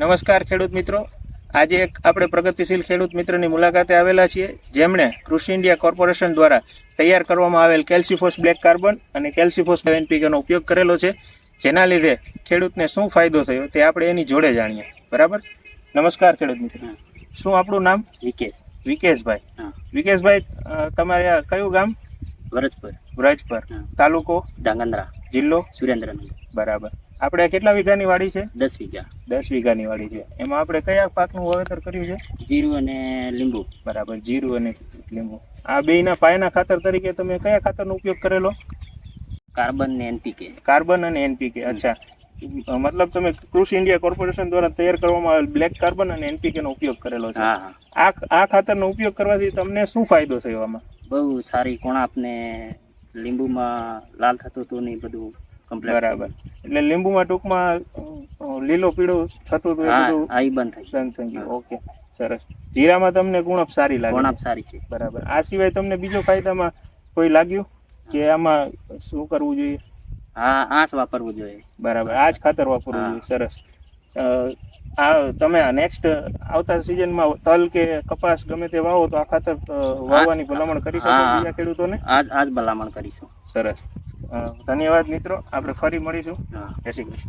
નમસ્કાર ખેડૂત મિત્રો. આજે એક આપણે પ્રગતિશીલ ખેડૂત મિત્રની મુલાકાતે આવેલા છીએ જેમણે કૃષિ ઇન્ડિયા કોર્પોરેશન દ્વારા તૈયાર કરવામાં આવેલ કેલ્સીફોસ બ્લેક કાર્બન અને કેલ્સીફોસ એનપીકેનો ઉપયોગ કરેલો છે જેના લીધે ખેડૂતને શું ફાયદો થયો તે આપણે એની જોડે જાણીએ. બરાબર? નમસ્કાર ખેડૂત મિત્ર. શું આપણું નામ? વિકેશ. વિકેશભાઈ. વિકેશભાઈ તમારે કયું ગામ? વ્રજપર. વ્રજપર. તાલુકો? ધાંગધ્રા. જિલ્લો? સુરેન્દ્રનગર. બરાબર. આપણે કેટલા વીઘાની વાડી છે? દસ વીઘા. દસ વીઘાની વાડી છે. એમાં આપણે કયા પાકનું વાવેતર કર્યું છે? જીરું અને લીંબુ. બરાબર જીરું અને લીંબુ. આ બેના પાયાના ખાતર તરીકે તમે કયા ખાતરનો ઉપયોગ કરેલો? કાર્બન ને એનપીકે. કાર્બન અને એનપીકે અચ્છા. મતલબ તમે કૃષિ ઇન્ડિયા કોર્પોરેશન દ્વારા તૈયાર કરવામાં આવેલ બ્લેક કાર્બન અને એનપીકે નો ઉપયોગ કરેલો છે. આ આ ખાતરનો ઉપયોગ કરવાથી તમને શું ફાયદો થયો આમાં? બહુ સારી કોણાપ ને લીંબુમાં લાલ થતું હતું ને બધું બરાબર. એટલે લીંબુમાં ટૂંકમાં લીલો પીળો થતું હતું હા બધું બંધ થઈ બંધ થઈ ગયું. ઓકે. સરસ. જીરામાં તમને ગુણપ સારી લાગે. ગુણપ સારી છે. બરાબર. આ સિવાય તમને બીજો ફાયદામાં કોઈ લાગ્યું? કે આમાં શું કરવું જોઈએ? હા આંસ વાપરવું જોઈએ. બરાબર. આ જ ખાતર વાપરવું જોઈએ. સરસ. આ તમે નેક્સ્ટ આવતા સિઝનમાં તલ કે કપાસ ગમે તે વાવો તો આ ખાતર વાવવાની ભલામણ કરી શકો બીજા ખેડૂતોને? આજ આજ ભલામણ કરીશું. સરસ. ધન્યવાદ મિત્રો. આપણે ફરી મળીશું. જય શ્રી કૃષ્ણ.